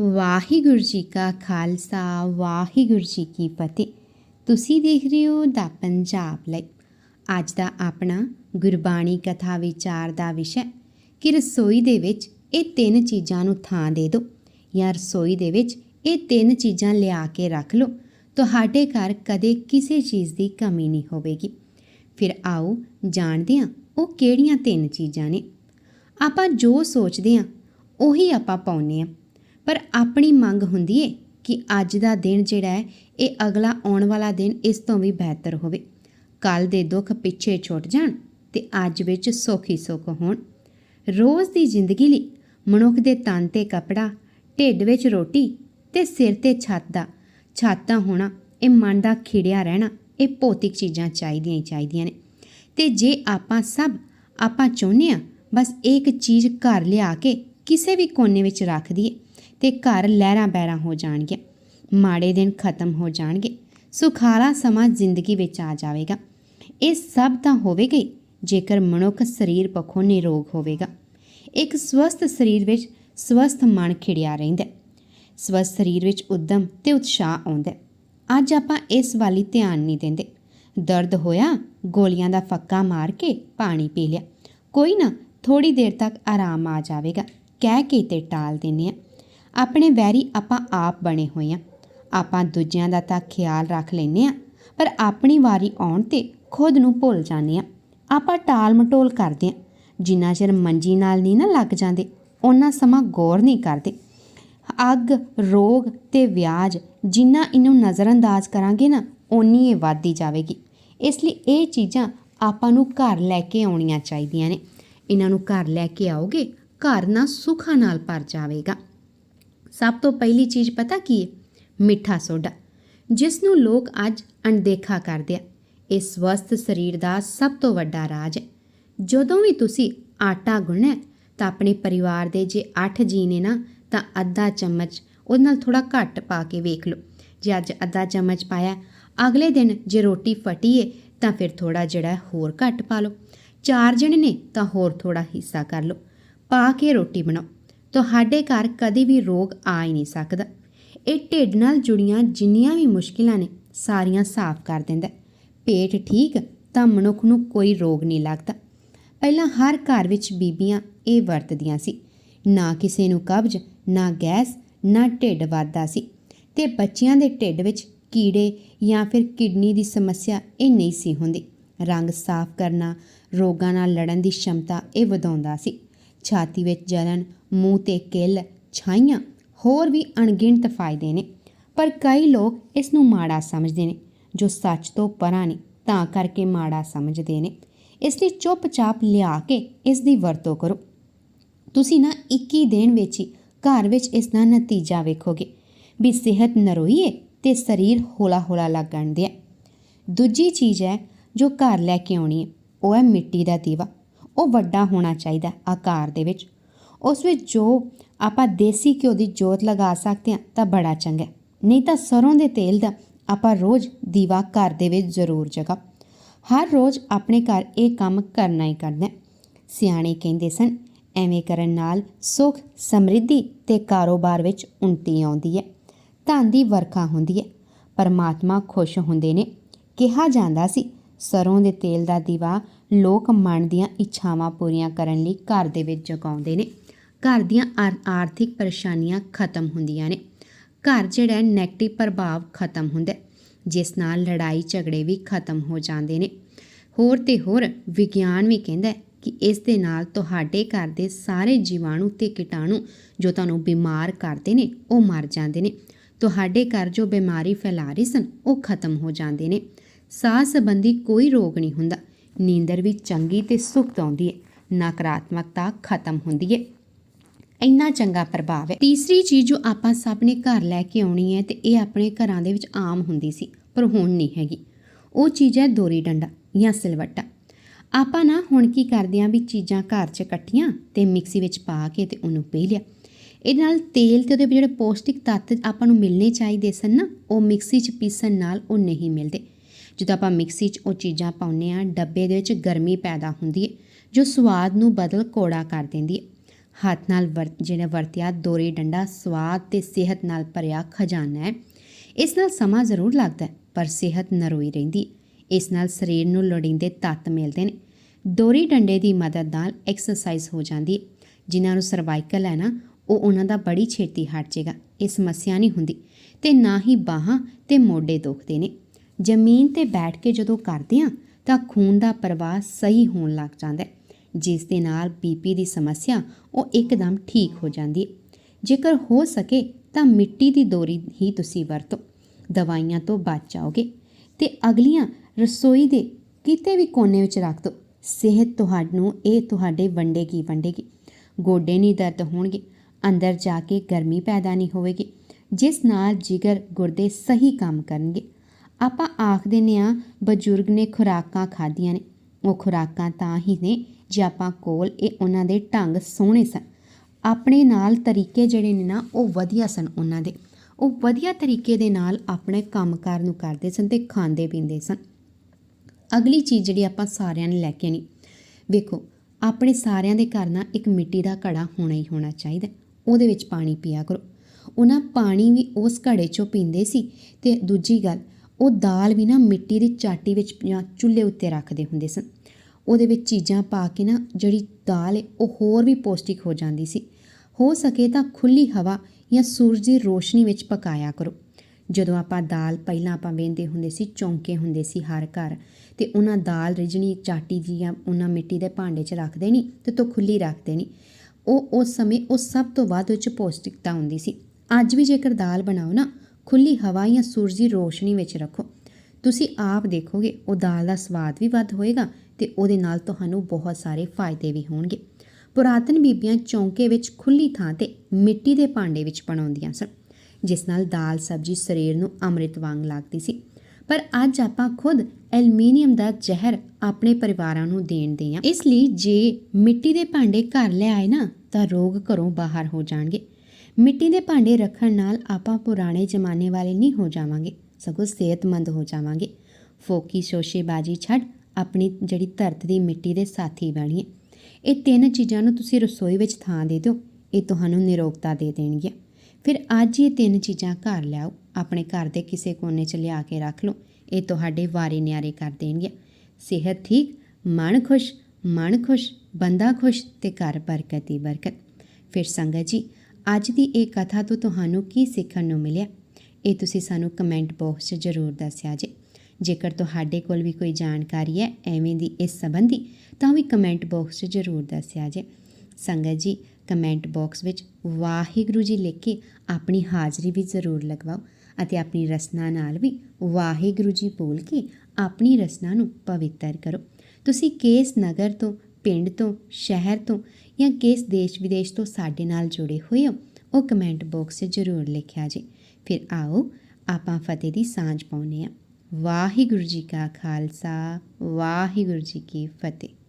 ਵਾਹਿਗੁਰੂ ਜੀ ਕਾ ਖਾਲਸਾ, ਵਾਹਿਗੁਰੂ ਜੀ ਕੀ ਫਤਿਹ। ਤੁਸੀਂ ਦੇਖ ਰਹੇ ਹੋ ਦਾ ਪੰਜਾਬ ਲਈ। ਅੱਜ ਦਾ ਆਪਣਾ ਗੁਰਬਾਣੀ ਕਥਾ ਵਿਚਾਰ ਦਾ ਵਿਸ਼ਾ ਕਿ ਰਸੋਈ ਦੇ ਵਿੱਚ ਇਹ ਤਿੰਨ ਚੀਜ਼ਾਂ ਨੂੰ ਥਾਂ ਦੇ ਦਿਓ ਜਾਂ ਰਸੋਈ ਦੇ ਵਿੱਚ ਇਹ ਤਿੰਨ ਚੀਜ਼ਾਂ ਲਿਆ ਕੇ ਰੱਖ ਲਓ। ਤੁਹਾਡੇ ਘਰ ਕਦੇ ਕਿਸੇ ਚੀਜ਼ ਦੀ ਕਮੀ ਨਹੀਂ ਹੋਵੇਗੀ। ਫਿਰ ਆਓ ਜਾਣਦੇ ਹਾਂ ਉਹ ਕਿਹੜੀਆਂ ਤਿੰਨ ਚੀਜ਼ਾਂ ਨੇ। ਆਪਾਂ ਜੋ ਸੋਚਦੇ ਹਾਂ, ਉਹੀ ਆਪਾਂ ਪਾਉਂਦੇ ਹਾਂ। ਪਰ ਆਪਣੀ ਮੰਗ ਹੁੰਦੀ ਏ ਕਿ ਅੱਜ ਦਾ ਦਿਨ ਜਿਹੜਾ ਹੈ, ਇਹ ਅਗਲਾ ਆਉਣ ਵਾਲਾ ਦਿਨ ਇਸ ਤੋਂ ਵੀ ਬਿਹਤਰ ਹੋਵੇ। ਕੱਲ ਦੇ ਦੁੱਖ ਪਿੱਛੇ ਛੁੱਟ ਜਾਣ ਤੇ ਅੱਜ ਵਿੱਚ ਸੁੱਖ ਹੀ ਸੁੱਖ ਹੋਣ। ਰੋਜ਼ ਦੀ ਜ਼ਿੰਦਗੀ ਲਈ ਮਨੁੱਖ ਦੇ ਤਨ ਤੇ ਕਪੜਾ, ਢਿੱਡ ਵਿੱਚ ਰੋਟੀ ਤੇ ਸਿਰ ਤੇ ਛੱਤ ਦਾ, ਛਾਤਾ ਹੋਣਾ, ਇਹ ਮਨ ਦਾ ਖਿੜਿਆ ਰਹਿਣਾ, ਇਹ ਭੌਤਿਕ ਚੀਜ਼ਾਂ ਚਾਹੀਦੀਆਂ ਹੀ ਚਾਹੀਦੀਆਂ ਨੇ। ਤੇ ਜੇ ਆਪਾਂ ਸਭ ਆਪਾਂ ਚਾਹੁੰਦੇ ਆ ਬਸ ਇੱਕ ਚੀਜ਼ ਘਰ ਲਿਆ ਕੇ ਕਿਸੇ ਵੀ ਕੋਨੇ ਵਿੱਚ ਰੱਖ ਦਈਏ ਤੇ ਘਰ ਲਹਿਰਾਂ ਬਹਿਰਾਂ ਹੋ ਜਾਣਗੀਆਂ। ਮਾੜੇ ਦਿਨ ਖਤਮ ਹੋ ਜਾਣਗੇ। ਸੁਖਾਲਾ ਸਮਾਂ ਜ਼ਿੰਦਗੀ ਵਿੱਚ ਆ ਜਾਵੇਗਾ। ਇਹ ਸਭ ਤਾਂ ਹੋਵੇਗਾ ਜੇਕਰ ਮਨੁੱਖ ਸਰੀਰ ਪੱਖੋਂ ਨਿਰੋਗ ਹੋਵੇਗਾ। ਇੱਕ ਸਵਸਥ ਸਰੀਰ ਵਿੱਚ ਸਵਸਥ ਮਨ ਖਿੜਿਆ ਰਹਿੰਦਾ ਸਵਸਥ ਸਰੀਰ ਵਿੱਚ ਉਦਮ ਤੇ ਉਤਸ਼ਾਹ ਆਉਂਦਾ ਅੱਜ ਆਪਾਂ ਇਸ ਵਾਲੀ ਧਿਆਨ ਨਹੀਂ ਦਿੰਦੇ। ਦਰਦ ਹੋਇਆ, ਗੋਲੀਆਂ ਦਾ ਫੱਕਾ ਮਾਰ ਕੇ ਪਾਣੀ ਪੀ ਲਿਆ। ਕੋਈ ਨਾ ਥੋੜੀ ਦੇਰ ਤੱਕ ਆਰਾਮ ਆ ਜਾਵੇਗਾ। ਕਹਿ ਕੇ ਤੇ ਟਾਲ ਦਿੰਦੇ ਆ ਆਪਣੇ ਵੈਰੀ ਆਪਾਂ ਆਪ ਬਣੇ ਹੋਏ ਆ ਆਪਾਂ ਦੂਜਿਆਂ ਦਾ ਤਾਂ ਖਿਆਲ ਰੱਖ ਲੈਂਦੇ ਆ ਪਰ ਆਪਣੀ ਵਾਰੀ ਆਉਣ ਤੇ ਖੁਦ ਨੂੰ ਭੁੱਲ ਜਾਂਦੇ ਆ ਆਪਾਂ ਟਾਲ ਮਟੋਲ ਕਰਦੇ ਆ ਜਿੰਨਾ ਚਿਰ ਮੰਜੀ ਨਾਲ ਨਹੀਂ ਨਾ ਲੱਗ ਜਾਂਦੇ ਉਹਨਾਂ ਸਮਾਂ ਗੌਰ ਨਹੀਂ ਕਰਦੇ। ਅੱਗ, ਰੋਗ ਤੇ ਵਿਆਜ ਜਿੰਨਾ ਇਹਨੂੰ ਨਜ਼ਰਅੰਦਾਜ਼ ਕਰਾਂਗੇ ਨਾ, ਓਨੀ ਇਹ ਵੱਧਦੀ ਜਾਵੇਗੀ। ਇਸ ਲਈ ਇਹ ਚੀਜ਼ਾਂ ਆਪਾਂ ਨੂੰ ਘਰ ਲੈ ਕੇ ਆਉਣੀਆਂ ਚਾਹੀਦੀਆਂ ਨੇ। ਇਹਨਾਂ ਨੂੰ ਘਰ ਲੈ ਕੇ ਆਓਗੇ, ਘਰ ਨਾ ਸੁੱਖਾਂ ਨਾਲ ਭਰ ਜਾਵੇਗਾ। ਸਭ ਤੋਂ ਪਹਿਲੀ ਚੀਜ਼ ਪਤਾ ਕੀ ਹੈ? ਮਿੱਠਾ ਸੋਡਾ ਜਿਸ ਨੂੰ ਲੋਕ ਅੱਜ ਅਣਦੇਖਾ ਕਰਦੇ ਆ। ਇਹ ਸਵਸਥ ਸਰੀਰ ਦਾ ਸਭ ਤੋਂ ਵੱਡਾ ਰਾਜ ਹੈ। ਜਦੋਂ ਵੀ ਤੁਸੀਂ ਆਟਾ ਗੁੰਨਣਾ ਤਾਂ ਆਪਣੇ ਪਰਿਵਾਰ ਦੇ ਜੇ 8 ਜੀ ਨੇ ਨਾ, ਤਾਂ ਅੱਧਾ ਚਮਚ ਉਹਦੇ ਨਾਲ ਥੋੜਾ ਘੱਟ ਪਾ ਕੇ ਵੇਖ ਲਓ। ਜੇ ਅੱਜ ਅੱਧਾ ਚਮਚ ਪਾਇਆ, ਅਗਲੇ ਦਿਨ ਜੇ ਰੋਟੀ ਫਟੀ ਏ, ਤਾਂ ਫਿਰ ਥੋੜਾ ਜਿਹੜਾ ਹੋਰ ਘੱਟ ਪਾ ਲਓ। ਚਾਰ ਜਣੇ ਨੇ, ਤਾਂ ਹੋਰ ਥੋੜਾ ਹਿੱਸਾ ਕਰ ਲਓ। ਪਾ ਕੇ ਰੋਟੀ ਬਣਾਓ। ਤੁਹਾਡੇ ਘਰ ਕਦੇ ਵੀ ਰੋਗ ਆ ਹੀ ਨਹੀਂ ਸਕਦਾ। ਇਹ ਢਿੱਡ ਨਾਲ ਜੁੜੀਆਂ ਜਿੰਨੀਆਂ ਵੀ ਮੁਸ਼ਕਿਲਾਂ ਨੇ, ਸਾਰੀਆਂ ਸਾਫ਼ ਕਰ ਦਿੰਦਾ ਪੇਟ ਠੀਕ, ਤਾਂ ਮਨੁੱਖ ਨੂੰ ਕੋਈ ਰੋਗ ਨਹੀਂ ਲੱਗਦਾ। ਪਹਿਲਾਂ ਹਰ ਘਰ ਵਿੱਚ ਬੀਬੀਆਂ ਇਹ ਵਰਤਦੀਆਂ ਸੀ। ਨਾ ਕਿਸੇ ਨੂੰ ਕਬਜ਼, ਨਾ ਗੈਸ, ਨਾ ਢਿੱਡ ਵੱਧਦਾ ਸੀ। ਤੇ ਬੱਚਿਆਂ ਦੇ ਢਿੱਡ ਵਿੱਚ ਕੀੜੇ ਜਾਂ ਫਿਰ ਕਿਡਨੀ ਦੀ ਸਮੱਸਿਆ ਇਹ ਨਹੀਂ ਸੀ ਹੁੰਦੀ। ਰੰਗ ਸਾਫ਼ ਕਰਨਾ, ਰੋਗਾਂ ਨਾਲ ਲੜਨ ਦੀ ਸ਼ਮਤਾ ਇਹ ਵਧਾਉਂਦਾ ਸੀ। ਛਾਤੀ ਵਿੱਚ ਜਲਨ ਮੂੰਹ ਤੇ ਕਿੱਲ ਛਾਈਆਂ, ਹੋਰ ਵੀ ਅਣਗਿਣਤ ਫਾਇਦੇ ਨੇ। ਪਰ ਕਈ ਲੋਕ ਇਸ ਨੂੰ ਮਾੜਾ ਸਮਝਦੇ ਨੇ, ਜੋ ਸੱਚ ਤੋਂ ਪਰਾਂ ਨੇ ਤਾਂ ਕਰਕੇ ਮਾੜਾ ਸਮਝਦੇ ਨੇ। ਇਸ ਲਈ ਚੁੱਪਚਾਪ ਲਿਆ ਕੇ ਇਸ ਦੀ ਵਰਤੋਂ ਕਰੋ। ਤੁਸੀਂ ਨਾ 21 ਦਿਨ ਵਿੱਚ ਹੀ ਘਰ ਵਿੱਚ ਇਸ ਦਾ ਨਤੀਜਾ ਵੇਖੋਗੇ ਵੀ ਸਿਹਤ ਨਰੋਈ ਹੈ ਤੇ ਸਰੀਰ ਹੌਲਾ ਹੌਲਾ ਲੱਗਣ ਦਿਆ। ਦੂਜੀ ਚੀਜ਼ ਹੈ ਜੋ ਘਰ ਲੈ ਕੇ ਆਉਣੀ ਹੈ ਉਹ ਹੈ ਮਿੱਟੀ ਦਾ ਦੀਵਾ। ਉਹ ਵੱਡਾ ਹੋਣਾ ਚਾਹੀਦਾ ਆਕਾਰ ਦੇ ਵਿੱਚ। ਉਸ ਵਿੱਚ ਜੋ ਆਪਾਂ ਦੇਸੀ ਘਿਓ ਦੀ ਜੋਤ ਲਗਾ ਸਕਦੇ ਹਾਂ, ਤਾਂ ਬੜਾ ਚੰਗਾ ਨਹੀਂ ਤਾਂ ਸਰੋਂ ਦੇ ਤੇਲ ਦਾ ਆਪਾਂ ਰੋਜ਼ ਦੀਵਾ ਘਰ ਦੇ ਵਿੱਚ ਜ਼ਰੂਰ ਜਗਾ ਹਰ ਰੋਜ਼ ਆਪਣੇ ਘਰ ਇਹ ਕੰਮ ਕਰਨਾ ਹੀ ਕਰਨਾ ਸਿਆਣੇ ਕਹਿੰਦੇ ਸਨ, ਐਵੇਂ ਕਰਨ ਨਾਲ ਸੁਖ, ਸਮਰਿੱਧੀ ਤੇ ਕਾਰੋਬਾਰ ਵਿੱਚ ਉન્નਤੀ ਆਉਂਦੀ ਹੈ। ਧਨ ਦੀ ਵਰਖਾ ਹੁੰਦੀ ਹੈ। ਪਰਮਾਤਮਾ ਖੁਸ਼ ਹੁੰਦੇ ਨੇ। ਕਿਹਾ ਜਾਂਦਾ ਸੀ, ਸਰੋਂ ਦੇ ਤੇਲ ਦਾ ਦੀਵਾ ਲੋਕ ਮਨ ਦੀਆਂ ਇੱਛਾਵਾਂ ਪੂਰੀਆਂ ਕਰਨ ਲਈ ਘਰ ਦੇ ਵਿੱਚ ਜਗਾਉਂਦੇ ਨੇ। ਘਰ ਦੀਆਂ ਆਰ- ਆਰਥਿਕ ਪਰੇਸ਼ਾਨੀਆਂ ਖਤਮ ਹੁੰਦੀਆਂ ਨੇ। ਘਰ ਜਿਹੜਾ ਹੈ ਨੈਗੇਟਿਵ ਪ੍ਰਭਾਵ ਖਤਮ ਹੁੰਦਾ ਜਿਸ ਨਾਲ ਲੜਾਈ ਝਗੜੇ ਵੀ ਖਤਮ ਹੋ ਜਾਂਦੇ ਨੇ। ਹੋਰ ਤੇ ਹੋਰ ਵਿਗਿਆਨ ਵੀ ਕਹਿੰਦਾ ਕਿ ਇਸ ਦੇ ਨਾਲ ਤੁਹਾਡੇ ਘਰ ਦੇ ਸਾਰੇ ਜੀਵਾਣੂ ਤੇ ਕੀਟਾਣੂ ਜੋ ਤੁਹਾਨੂੰ ਬਿਮਾਰ ਕਰਦੇ ਨੇ, ਉਹ ਮਰ ਜਾਂਦੇ ਨੇ। ਤੁਹਾਡੇ ਘਰ ਜੋ ਬਿਮਾਰੀ ਫੈਲਾ ਰਹੇ ਸਨ, ਉਹ ਖਤਮ ਹੋ ਜਾਂਦੇ ਨੇ। ਸਾਹ ਸੰਬੰਧੀ ਕੋਈ ਰੋਗ ਨਹੀਂ ਹੁੰਦਾ। ਨੀਂਦਰ ਵੀ ਚੰਗੀ ਤੇ ਸੁਖਤ ਆਉਂਦੀ ਹੈ ਨਕਾਰਾਤਮਕਤਾ ਖਤਮ ਹੁੰਦੀ ਹੈ ਇੰਨਾ ਚੰਗਾ ਪ੍ਰਭਾਵ ਹੈ ਤੀਸਰੀ ਚੀਜ਼ ਜੋ ਆਪਾਂ ਸਭ ਨੇ ਘਰ ਲੈ ਕੇ ਆਉਣੀ ਹੈ ਤੇ ਇਹ ਆਪਣੇ ਘਰਾਂ ਦੇ ਵਿੱਚ ਆਮ ਹੁੰਦੀ ਸੀ, ਪਰ ਹੁਣ ਨਹੀਂ ਹੈਗੀ। ਉਹ ਚੀਜ਼ ਹੈ ਦੋਰੀ ਡੰਡਾ ਜਾਂ ਸਿਲਵੱਟਾ। ਆਪਾਂ ਨਾ ਹੁਣ ਕੀ ਕਰਦੇ ਆਂ ਵੀ ਚੀਜ਼ਾਂ ਘਰ 'ਚ ਇਕੱਠੀਆਂ ਤੇ ਮਿਕਸੀ ਵਿੱਚ ਪਾ ਕੇ ਤੇ ਉਹਨੂੰ ਪੀ ਲਿਆ। ਇਹਦੇ ਨਾਲ ਤੇਲ ਤੇ ਉਹਦੇ ਜਿਹੜੇ ਪੌਸ਼ਟਿਕ ਤੱਤ ਆਪਾਂ ਨੂੰ ਮਿਲਣੇ ਚਾਹੀਦੇ ਸਨ ਨਾ, ਉਹ ਮਿਕਸੀ 'ਚ ਪੀਸਣ ਨਾਲ ਉਹ ਨਹੀਂ ਮਿਲਦੇ। ਜਦੋਂ ਆਪਾਂ ਮਿਕਸੀ 'ਚ ਉਹ ਚੀਜ਼ਾਂ ਪਾਉਂਦੇ ਆ ਡੱਬੇ ਦੇ ਵਿੱਚ ਗਰਮੀ ਪੈਦਾ ਹੁੰਦੀ ਹੈ, ਜੋ ਸਵਾਦ ਨੂੰ ਬਦਲ ਕੋੜਾ ਕਰ ਦਿੰਦੀ ਹੈ। ਹੱਥ ਨਾਲ ਵਰ, ਜਿਹੜਾ ਵਰਤਿਆ ਦੋਰੀ ਡੰਡਾ ਸਵਾਦ ਤੇ ਸਿਹਤ ਨਾਲ ਭਰਿਆ ਖਜ਼ਾਨਾ ਹੈ। ਇਸ ਨਾਲ ਸਮਾਂ ਜ਼ਰੂਰ ਲੱਗਦਾ ਹੈ, ਪਰ ਸਿਹਤ ਨਰੋਈ ਰਹਿੰਦੀ ਇਸ ਨਾਲ ਸਰੀਰ ਨੂੰ ਲੋੜੀਂਦੇ ਤੱਤ ਮਿਲਦੇ ਨੇ। ਦੋਰੀ ਡੰਡੇ ਦੀ ਮਦਦ ਨਾਲ ਐਕਸਰਸਾਈਜ਼ ਹੋ ਜਾਂਦੀ ਹੈ। ਜਿਨ੍ਹਾਂ ਨੂੰ ਸਰਵਾਈਕਲ ਹੈ ਨਾ, ਉਹ ਉਹਨਾਂ ਦਾ ਬੜੀ ਛੇਤੀ ਹਟ ਜਾਏਗਾ ਇਹ ਸਮੱਸਿਆ ਨਹੀਂ ਹੁੰਦੀ। ਤੇ ਨਾ ਹੀ ਬਾਹਾਂ ਤੇ ਮੋਢੇ ਦੁਖਦੇ ਨੇ। ਜ਼ਮੀਨ ਤੇ ਬੈਠ ਕੇ ਜਦੋਂ ਕਰਦੇ ਹਾਂ, ਤਾਂ ਖੂਨ ਦਾ ਪ੍ਰਵਾਹ ਸਹੀ ਹੋਣ ਲੱਗ ਜਾਂਦਾ ਹੈ। ਜਿਸ ਦੇ ਨਾਲ ਬੀਪੀ ਦੀ ਸਮੱਸਿਆ, ਉਹ ਇੱਕਦਮ ਠੀਕ ਹੋ ਜਾਂਦੀ ਹੈ। ਜੇਕਰ ਹੋ ਸਕੇ, ਤਾਂ ਮਿੱਟੀ ਦੀ ਦੋਰੀ ਹੀ ਤੁਸੀਂ ਵਰਤੋ। ਦਵਾਈਆਂ ਤੋਂ ਬਚ ਜਾਓਗੇ। ਤੇ ਅਗਲੀਆਂ, ਰਸੋਈ ਦੇ ਕਿਤੇ ਵੀ ਕੋਨੇ ਵਿੱਚ ਰੱਖ ਦਿਓ। ਸਿਹਤ ਤੁਹਾਨੂੰ, ਇਹ ਤੁਹਾਡੇ ਵੰਡੇਗੀ ਵੰਡੇਗੀ। ਗੋਡੇ ਨਹੀਂ ਦਰਦ ਹੋਣਗੇ। ਅੰਦਰ ਜਾ ਕੇ ਗਰਮੀ ਪੈਦਾ ਨਹੀਂ ਹੋਵੇਗੀ। ਜਿਸ ਨਾਲ ਜਿਗਰ ਗੁਰਦੇ ਸਹੀ ਕੰਮ ਕਰਨਗੇ। ਆਪਾਂ ਆਖਦੇ ਨੇ ਆ ਬਜ਼ੁਰਗ ਨੇ ਖੁਰਾਕਾਂ ਖਾਧੀਆਂ ਨੇ। ਉਹ ਖੁਰਾਕਾਂ ਤਾਂ ਹੀ ਨੇ ਜੇ ਆਪਾਂ ਕੋਲ ਇਹ ਉਹਨਾਂ ਦੇ ਢੰਗ ਸੋਹਣੇ ਸਨ। ਆਪਣੇ ਨਾਲ ਤਰੀਕੇ ਜਿਹੜੇ ਨੇ ਨਾ, ਉਹ ਵਧੀਆ ਸਨ ਉਹਨਾਂ ਦੇ। ਉਹ ਵਧੀਆ ਤਰੀਕੇ ਦੇ ਨਾਲ ਆਪਣੇ ਕੰਮਕਾਰ ਨੂੰ ਕਰਦੇ ਸਨ ਤੇ ਖਾਂਦੇ ਪੀਂਦੇ ਸਨ। ਅਗਲੀ ਚੀਜ਼ ਜਿਹੜੀ ਆਪਾਂ ਸਾਰਿਆਂ ਨੇ ਲੈ ਕੇ ਆਣੀ ਵੇਖੋ, ਆਪਣੇ ਸਾਰਿਆਂ ਦੇ ਘਰ ਨਾਲ ਇੱਕ ਮਿੱਟੀ ਦਾ ਘੜਾ ਹੋਣਾ ਹੀ ਹੋਣਾ ਚਾਹੀਦਾ। ਉਹਦੇ ਵਿੱਚ ਪਾਣੀ ਪੀਆ ਕਰੋ। ਉਹਨਾਂ ਪਾਣੀ ਵੀ ਉਸ ਘੜੇ ਚੋਂ ਪੀਂਦੇ ਸੀ ਤੇ ਦੂਜੀ ਗੱਲ ਉਹ ਦਾਲ ਵੀ ਨਾ ਮਿੱਟੀ ਦੀ ਚਾਟੀ ਵਿੱਚ ਜਾਂ ਚੁੱਲ੍ਹੇ ਉੱਤੇ ਰੱਖਦੇ ਹੁੰਦੇ ਸਨ। ਉਹਦੇ ਵਿੱਚ ਚੀਜ਼ਾਂ ਪਾ ਕੇ ਨਾ ਜਿਹੜੀ ਦਾਲ ਹੈ ਉਹ ਹੋਰ ਵੀ ਪੌਸ਼ਟਿਕ ਹੋ ਜਾਂਦੀ ਸੀ। ਹੋ ਸਕੇ ਤਾਂ ਖੁੱਲੀ ਹਵਾ ਜਾਂ ਸੂਰਜ ਦੀ ਰੋਸ਼ਨੀ ਵਿੱਚ ਪਕਾਇਆ ਕਰੋ। ਜਦੋਂ ਆਪਾਂ ਦਾਲ ਪਹਿਲਾਂ ਆਪਾਂ ਵੇਂਦੇ ਹੁੰਦੇ ਸੀ, ਚੌਂਕੇ ਹੁੰਦੇ ਸੀ ਹਰ ਘਰ, ਤੇ ਉਹਨਾਂ ਦਾਲ ਰਿਜਣੀ ਚਾਟੀ ਦੀ ਜਾਂ ਉਹਨਾਂ ਮਿੱਟੀ ਦੇ ਭਾਂਡੇ 'ਚ ਰੱਖ ਦੇਣੀ ਤੇ ਤੋਂ ਖੁੱਲੀ ਰੱਖ ਦੇਣੀ ਉਹ ਉਸ ਸਮੇਂ ਉਹ ਸਭ ਤੋਂ ਵੱਧ ਵਿੱਚ ਪੌਸ਼ਟਿਕਤਾ ਹੁੰਦੀ ਸੀ। ਅੱਜ ਵੀ ਜੇਕਰ ਦਾਲ ਬਣਾਓ ਨਾ ਖੁੱਲੀ ਹਵਾ ਜਾਂ ਸੂਰਜੀ ਰੋਸ਼ਨੀ ਵਿੱਚ ਰੱਖੋ। ਤੁਸੀਂ ਆਪ ਦੇਖੋਗੇ, ਉਹ ਦਾਲ ਦਾ ਸਵਾਦ ਵੀ ਵੱਧ ਹੋਏਗਾ ਤੇ ਉਹਦੇ ਨਾਲ ਤੁਹਾਨੂੰ ਬਹੁਤ ਸਾਰੇ ਫਾਇਦੇ ਵੀ ਹੋਣਗੇ। ਪੁਰਾਤਨ ਬੀਬੀਆਂ ਚੌਂਕੇ ਵਿੱਚ ਖੁੱਲੀ ਥਾਂ ਤੇ ਮਿੱਟੀ ਦੇ ਭਾਂਡੇ ਵਿੱਚ ਬਣਾਉਂਦੀਆਂ ਸਨ, ਜਿਸ ਨਾਲ ਦਾਲ ਸਬਜ਼ੀ ਸਰੀਰ ਨੂੰ ਅੰਮ੍ਰਿਤ ਵਾਂਗ ਲੱਗਦੀ ਸੀ। ਪਰ ਅੱਜ ਆਪਾਂ ਖੁਦ ਐਲੂਮੀਨੀਅਮ ਦਾ ਜ਼ਹਿਰ ਆਪਣੇ ਪਰਿਵਾਰਾਂ ਨੂੰ ਦੇਣ ਦੇ ਆ ਇਸ ਲਈ ਜੇ ਮਿੱਟੀ ਦੇ ਭਾਂਡੇ ਘਰ ਲੈ ਆਏ ਨਾ, ਤਾਂ ਰੋਗ ਘਰੋਂ ਬਾਹਰ ਹੋ ਜਾਣਗੇ। ਮਿੱਟੀ ਦੇ ਭਾਂਡੇ ਰੱਖਣ ਨਾਲ ਆਪਾਂ ਪੁਰਾਣੇ ਜ਼ਮਾਨੇ ਵਾਲੇ ਨਹੀਂ ਹੋ ਜਾਵਾਂਗੇ, ਸਗੋਂ ਸਿਹਤਮੰਦ ਹੋ ਜਾਵਾਂਗੇ। ਫੋਕੀ ਸ਼ੋਸ਼ੇਬਾਜ਼ੀ ਛੱਡ ਆਪਣੀ ਜਿਹੜੀ ਧਰਤ ਦੀ ਮਿੱਟੀ ਦੇ ਸਾਥੀ ਬਣੀਏ ਇਹ ਤਿੰਨ ਚੀਜ਼ਾਂ ਨੂੰ ਤੁਸੀਂ ਰਸੋਈ ਵਿੱਚ ਥਾਂ ਦੇ ਦਿਓ, ਇਹ ਤੁਹਾਨੂੰ ਨਿਰੋਗਤਾ ਦੇ ਦੇਣਗੀਆਂ। ਫਿਰ ਅੱਜ ਹੀ ਇਹ ਤਿੰਨ ਚੀਜ਼ਾਂ ਘਰ ਲਿਆਓ, ਆਪਣੇ ਘਰ ਦੇ ਕਿਸੇ ਕੋਨੇ 'ਚ ਲਿਆ ਕੇ ਰੱਖ ਲਓ, ਇਹ ਤੁਹਾਡੇ ਵਾਰੇ ਨਿਆਰੇ ਕਰ ਦੇਣਗੀਆਂ। ਸਿਹਤ ਠੀਕ, ਮਨ ਖੁਸ਼ ਮਨ ਖੁਸ਼, ਬੰਦਾ ਖੁਸ਼ ਤੇ ਘਰ ਬਰਕਤ ਹੀ ਬਰਕਤ। ਫਿਰ ਸੰਗਤ ਜੀ ਅੱਜ ਦੀ ਇਹ ਕਥਾ ਤੋਂ ਤੁਹਾਨੂੰ ਕੀ ਸਿੱਖਣ ਨੂੰ ਮਿਲਿਆ? ਇਹ ਤੁਸੀਂ ਸਾਨੂੰ ਕਮੈਂਟ ਬਾਕਸ 'ਚ ਜ਼ਰੂਰ ਦੱਸਿਆ ਜੇ। ਜੇਕਰ ਤੁਹਾਡੇ ਕੋਲ ਵੀ ਕੋਈ ਜਾਣਕਾਰੀ ਹੈ ਐਵੇਂ ਦੀ ਇਸ ਸੰਬੰਧੀ, ਤਾਂ ਵੀ ਕਮੈਂਟ ਬਾਕਸ 'ਚ ਜ਼ਰੂਰ ਦੱਸਿਆ ਜੇ। ਸੰਗਤ ਜੀ, ਕਮੈਂਟ ਬਾਕਸ ਵਿੱਚ ਵਾਹਿਗੁਰੂ ਜੀ ਲਿਖ ਕੇ ਆਪਣੀ ਹਾਜ਼ਰੀ ਵੀ ਜ਼ਰੂਰ ਲਗਵਾਓ ਅਤੇ ਆਪਣੀ ਰਸਨਾ ਨਾਲ ਵੀ ਵਾਹਿਗੁਰੂ ਜੀ ਬੋਲ ਕੇ ਆਪਣੀ ਰਸਨਾ ਨੂੰ ਪਵਿੱਤਰ ਕਰੋ। ਤੁਸੀਂ ਕਿਸ ਨਗਰ ਤੋਂ ਪਿੰਡ ਤੋਂ, ਸ਼ਹਿਰ ਤੋਂ ਜਾਂ ਕਿਸ ਦੇਸ਼ ਵਿਦੇਸ਼ ਤੋਂ ਸਾਡੇ ਨਾਲ ਜੁੜੇ ਹੋਏ ਹੋ, ਉਹ ਕਮੈਂਟ ਬਾਕਸ 'ਚ ਜ਼ਰੂਰ ਲਿਖਿਆ ਜੀ। ਫਿਰ ਆਓ ਆਪਾਂ ਫਤਿਹ ਦੀ ਸਾਂਝ ਪਾਉਨੇ ਆ ਵਾਹਿਗੁਰੂ ਜੀ ਕਾ ਖਾਲਸਾ, ਵਾਹਿਗੁਰੂ ਜੀ ਕੀ ਫਤਿਹ।